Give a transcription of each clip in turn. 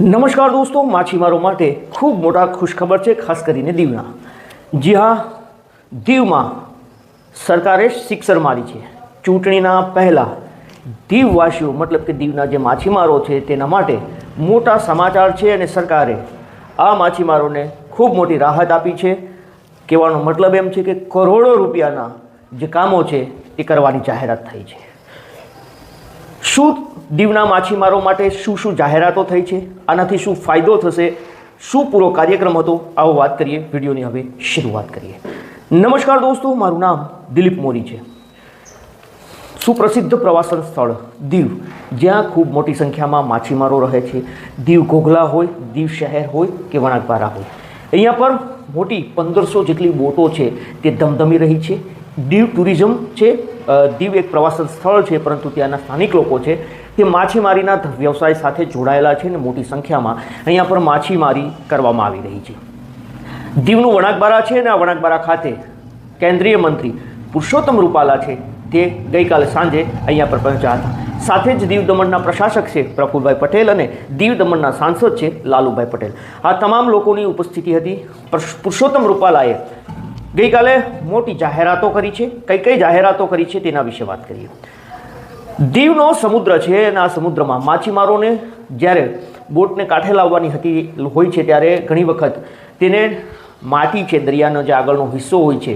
નમસ્કાર દોસ્તો માછીમારો માટે ખૂબ મોટા ખુશખબર છે, ખાસ કરીને દીવના. જી હા, દીવમાં સરકારે સિક્સર મારી છે. ચૂંટણીના પહેલાં દીવવાસીઓ, મતલબ કે દીવના જે માછીમારો છે, તેના માટે મોટા સમાચાર છે અને સરકારે આ માછીમારોને ખૂબ મોટી રાહત આપી છે. કહેવાનો મતલબ એમ છે કે કરોડો રૂપિયાના જે કામો છે, એ કરવાની જાહેરાત થઈ છે. શું દીવના માછીમારો માટે શું શું જાહેરાતો થઈ છે? આનાથી શું ફાયદો થશે? શું પૂરો કાર્યક્રમ હતો? આવો વાત કરીએ. વિડીયોની હવે શરૂઆત કરીએ. નમસ્કાર દોસ્તો, મારું નામ દિલીપ મોરી છે. સુપ્રસિદ્ધ પ્રવાસન સ્થળ દીવ. જ્યાં ખૂબ મોટી સંખ્યામાં માછીમારો રહે છે. દીવ ઘોઘલા હોય, દીવ શહેર હોય કે વણાકબારા હોય. અહીંયા પર મોટી પંદરસો જેટલી બોટો છે. તે ધમધમી રહી છે. દીવ ટુરિઝમ છે દીવ એક પ્રવાસન સ્થળ છે, પરંતુ ત્યાંના સ્થાનિક લોકો છે, તે માછીમારીના વ્યવસાય સાથે જોડાયેલા છે અને મોટી સંખ્યામાં અહીંયા પર માછીમારી કરવામાં આવી રહી છે. દીવનું વણાકબારા છે અને આ વણાકબારા ખાતે કેન્દ્રીય મંત્રી પુરુષોત્તમ રૂપાલા છે, તે ગઈકાલે સાંજે અહીંયા પર પહોંચ્યા હતા. સાથે જ દીવ દમણના પ્રશાસક છે પ્રફુલભાઈ પટેલ અને દીવ દમણના સાંસદ છે લાલુભાઈ પટેલ. આ તમામ લોકોની ઉપસ્થિતિ હતી. પર- પુરુષોત્તમ રૂપાલાએ ગઈકાલે મોટી જાહેરાતો કરી છે. કઈ કઈ જાહેરાતો કરી છે તેના વિશે વાત કરીએ. દીવનો સમુદ્ર છે અને આ સમુદ્રમાં માછીમારોને જ્યારે બોટને કાંઠે લાવવાની હતી હોય છે ત્યારે ઘણી વખત તેને માટી છે, દરિયાનો જે આગળનો હિસ્સો હોય છે,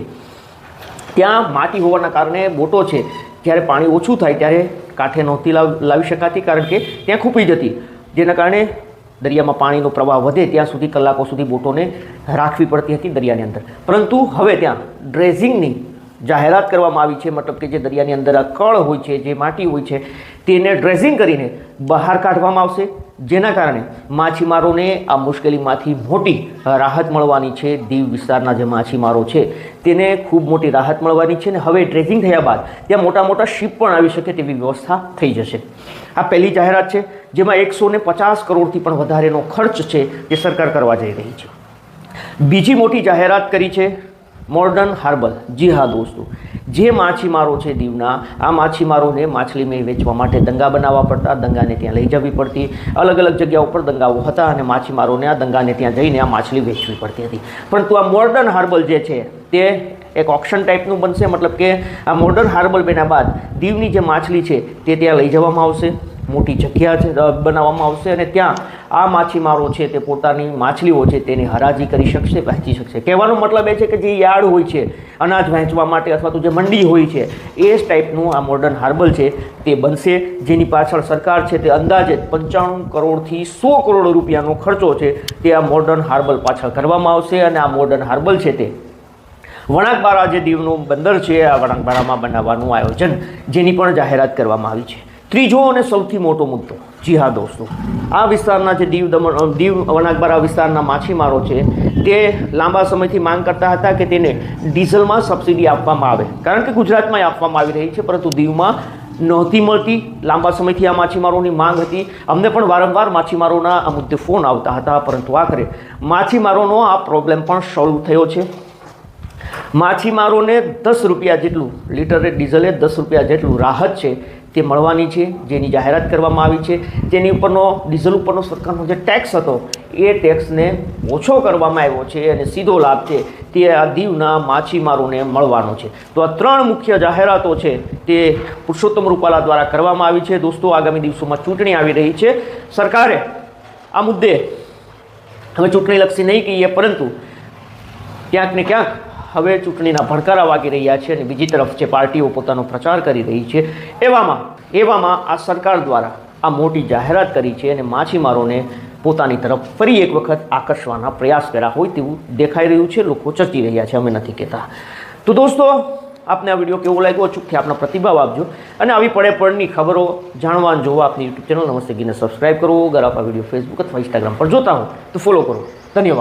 ત્યાં માટી હોવાના કારણે બોટો છે, જ્યારે પાણી ઓછું થાય ત્યારે કાંઠે નહોતી લાવ શકાતી કારણ કે ત્યાં ખૂંપી જતી જેના કારણે દરિયામાં પાણીનો પ્રવાહ વધે ત્યાં સુધી કલાકો સુધી બોટોને રાખવી પડતી હતી દરિયાની અંદર. પરંતુ હવે ત્યાં ડ્રેઝિંગની જાહેરાત કરવામાં આવી છે, મતલબ કે જે દરિયાની અંદર કળ હોય છે, જે માટી હોય છે, તેને ડ્રેઝિંગ કરીને બહાર કાઢવામાં આવશે. જેના કારણે માછીમારોને આ મુશ્કેલીમાંથી મોટી રાહત મળવાની છે. દીવ વિસ્તારના જે માછીમારો છે, તેને ખૂબ મોટી રાહત મળવાની છે અને હવે ડ્રેઝિંગ થયા બાદ ત્યાં મોટા મોટા શિપ પણ આવી શકે તેવી વ્યવસ્થા થઈ જશે. આ પહેલી જાહેરાત છે, જેમાં એકસો પચાસ કરોડથી પણ વધારેનો ખર્ચ છે તે સરકાર કરવા જઈ રહી છે. બીજી મોટી જાહેરાત કરી છે મોર્ડન હાર્બલ જી હા, દોસ્તો. જે માછીમારો છે દીવના, આ માછીમારોને માછલી મેં વેચવા માટે દંગા બનાવવા પડતા, દંગાને ત્યાં લઈ જવી પડતી. અલગ અલગ જગ્યાઓ પર દંગાઓ હતા અને માછીમારોને આ દંગાને ત્યાં જઈને આ માછલી વેચવી પડતી હતી. પરંતુ આ મોર્ડન હાર્બલ જે છે, તે એક ઓપ્શન ટાઈપનું બનશે, મતલબ કે આ મોર્ડન હાર્બલ બન્યા બાદ દીવની જે માછલી છે, તે ત્યાં લઈ જવામાં આવશે. મોટી જગ્યા છે બનાવવામાં આવશે અને ત્યાં આ માછીમારો છે તે પોતાની માછલીઓ છે તેની હરાજી કરી શકશે, વહેંચી શકશે. કહેવાનો મતલબ એ છે કે જે યાર્ડ હોય છે, અનાજ વહેંચવા માટે અથવા તો જે મંડી હોય છે, એ જ ટાઈપનું આ મોડર્ન હાર્બલ છે, તે બનશે. જેની પાછળ સરકાર છે તે અંદાજે પંચાણું કરોડથી સો કરોડ રૂપિયાનો ખર્ચો છે તે આ મોડર્ન હાર્બલ પાછળ કરવામાં આવશે અને આ મોડર્ન હાર્બલ છે તે વણાકબારા જે દીવનું બંદર છે, આ વણાકબારામાં બનાવવાનું આયોજન, જેની પણ જાહેરાત કરવામાં આવી છે. ત્રીજો અને સૌથી મોટો મુદ્દો જી હા દોસ્તો આ વિસ્તારના જે દીવ દમણ દીવ વણાકબારા વિસ્તારના માછીમારો છે, તે લાંબા સમયથી માંગ કરતા હતા કે તેને ડીઝલમાં સબસિડી આપવામાં આવે. કારણ કે ગુજરાતમાં આપવામાં આવી રહી છે, પરંતુ દીવમાં નહોતી મળતી. લાંબા સમયથી આ માછીમારોની માંગ હતી. અમને પણ વારંવાર માછીમારોના આ મુદ્દે ફોન આવતા હતા, પરંતુ આખરે માછીમારોનો આ પ્રોબ્લેમ પણ સોલ્વ થયો છે. માછીમારોને દસ રૂપિયા જેટલું, લીટરે ડીઝલે દસ રૂપિયા જેટલું રાહત છે. તે મળવાની છે, જેની જાહેરાત કરવામાં આવી છે. તેની ઉપરનો, ડીઝલ ઉપરનો સરકારનો જે ટેક્સ હતો, એ ટેક્સને ઓછો કરવામાં આવ્યો છે અને સીધો લાભ છે તે આ દીવના માછીમારોને મળવાનો છે. તો આ ત્રણ મુખ્ય જાહેરાતો છે તે પુરુષોત્તમ રૂપાલા દ્વારા કરવામાં આવી છે. દોસ્તો, આગામી દિવસોમાં ચૂંટણી આવી રહી છે. સરકારે આ મુદ્દે હવે ચૂંટણીલક્ષી નહીં કહીએ, પરંતુ ક્યાંક ને ક્યાંક હવે ચૂંટણીના ભડકારા વાગી રહ્યા છે અને બીજી તરફ જે પાર્ટીઓ પોતાનો પ્રચાર કરી રહી છે, એવામાં એવામાં આ સરકાર દ્વારા આ મોટી જાહેરાત કરી છે અને માછીમારોને પોતાની તરફ ફરી એક વખત આકર્ષવાના પ્રયાસ કર્યા હોય તેવું દેખાઈ રહ્યું છે, લોકો ચર્ચી રહ્યા છે, અમે નથી કહેતા. તો દોસ્તો, આપને આ વીડિયો કેવો લાગ્યો? અચૂકથી આપનો પ્રતિભાવ આપજો. અને આવી પડે પડની ખબરો જાણવા અને જોવા આપની યુટ્યુબ ચેનલ નમસ્તે ગીને સબસ્ક્રાઇબ કરો. અગર આપ આ વીડિયો ફેસબુક અથવા ઇન્સ્ટાગ્રામ પર જોતા હો, તો ફોલો કરો. ધન્યવાદ.